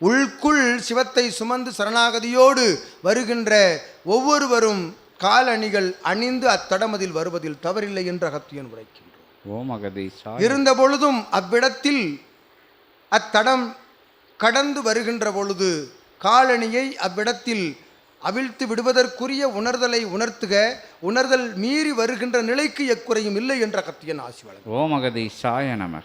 உள்குள் சிவத்தை சுமந்து சரணாகதியோடு வருகின்ற ஒவ்வொருவரும் காலணிகள் அணிந்து அத்தடமதில் வருவதில் தவறில்லை என்று அகத்தியன் உரைக்கின்றோம் இருந்த பொழுதும் அவ்விடத்தில் அத்தடம் கடந்து வருகின்ற பொழுது காலணியை அவ்விடத்தில் அவிழ்த்து விடுவதற்குரிய உணர்தலை உணர்த்துக உணர்தல் மீறி வருகின்ற நிலைக்கு எக்குறையும் இல்லை என்ற அகத்தியன் ஆசி வழங்கும் ஓம் அகதீஷாய நமக.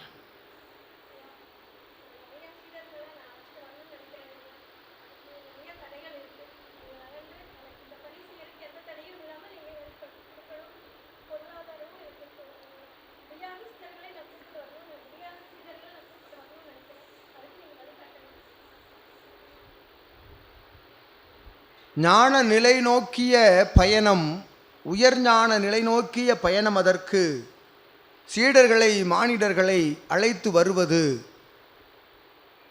ஞான நிலை நோக்கிய பயணம் உயர் ஞான நிலை நோக்கிய பயணம் அதற்கு சீடர்களை மானிடர்களை அழைத்து வருவது.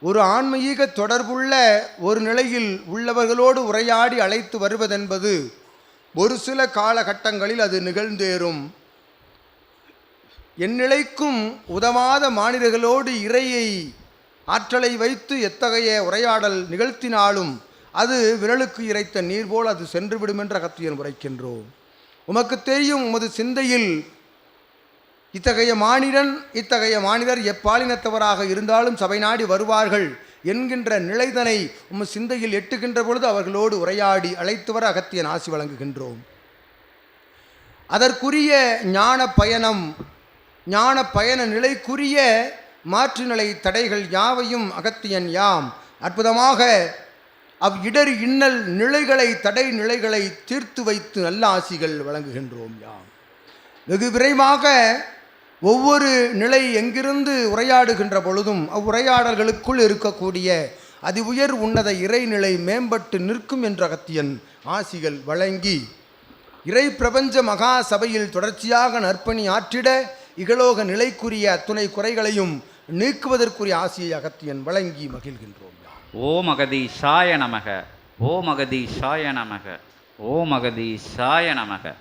ஒரு ஆன்மீக தொடர்புள்ள ஒரு நிலையில் உள்ளவர்களோடு உரையாடி அழைத்து வருவதென்பது ஒரு சில காலகட்டங்களில் அது நிகழ்ந்தேறும். என் நிலைக்கும் உதவாத மானிடர்களோடு இறையை ஆற்றலை வைத்து எத்தகைய உரையாடல் நிகழ்த்தினாலும் அது விரலுக்கு இறைத்த நீர் போல் அது சென்றுவிடும் என்ற அகத்தியன் உரைக்கின்றோம். உமக்கு தெரியும் உமது சிந்தையில் இத்தகைய மானிடன் இத்தகைய மானிடர் எப்பாலினத்தவராக இருந்தாலும் சபை நாடி வருவார்கள் என்கின்ற நிலைதனை உம் சிந்தையில் எட்டுகின்ற பொழுது அவர்களோடு உரையாடி அழைத்து வர அகத்தியன் ஆசி வழங்குகின்றோம். அதற்குரிய ஞான பயணம் ஞான பயண நிலைக்குரிய மாற்றுநிலை தடைகள் யாவையும் அகத்தியன் யாம். அற்புதமாக அவ் இடர் இன்னல் நிலைகளை தடை நிலைகளை தீர்த்து வைத்து நல்ல ஆசிகள் வழங்குகின்றோம் யாம். வெகு விரைவாக ஒவ்வொரு நிலை எங்கிருந்து உரையாடுகின்ற பொழுதும் அவ்வுரையாடல்களுக்குள் இருக்கக்கூடிய அதி உயர் உன்னத இறைநிலை மேம்பட்டு நிற்கும் என்ற அகத்தியன் ஆசிகள் வழங்கி இறை பிரபஞ்ச மகா சபையில் தொடர்ச்சியாக நற்பணி ஆற்றிட இகலோக நிலைக்குரிய அத்துணை குறைகளையும் நீக்குவதற்குரிய ஆசியை அகத்தியன் வழங்கி மகிழ்கின்றோம். ஓம் அகதீஷாய நமக. ஓம் அகதீஷாய நமக. ஓம் அகதீஷாய நமக.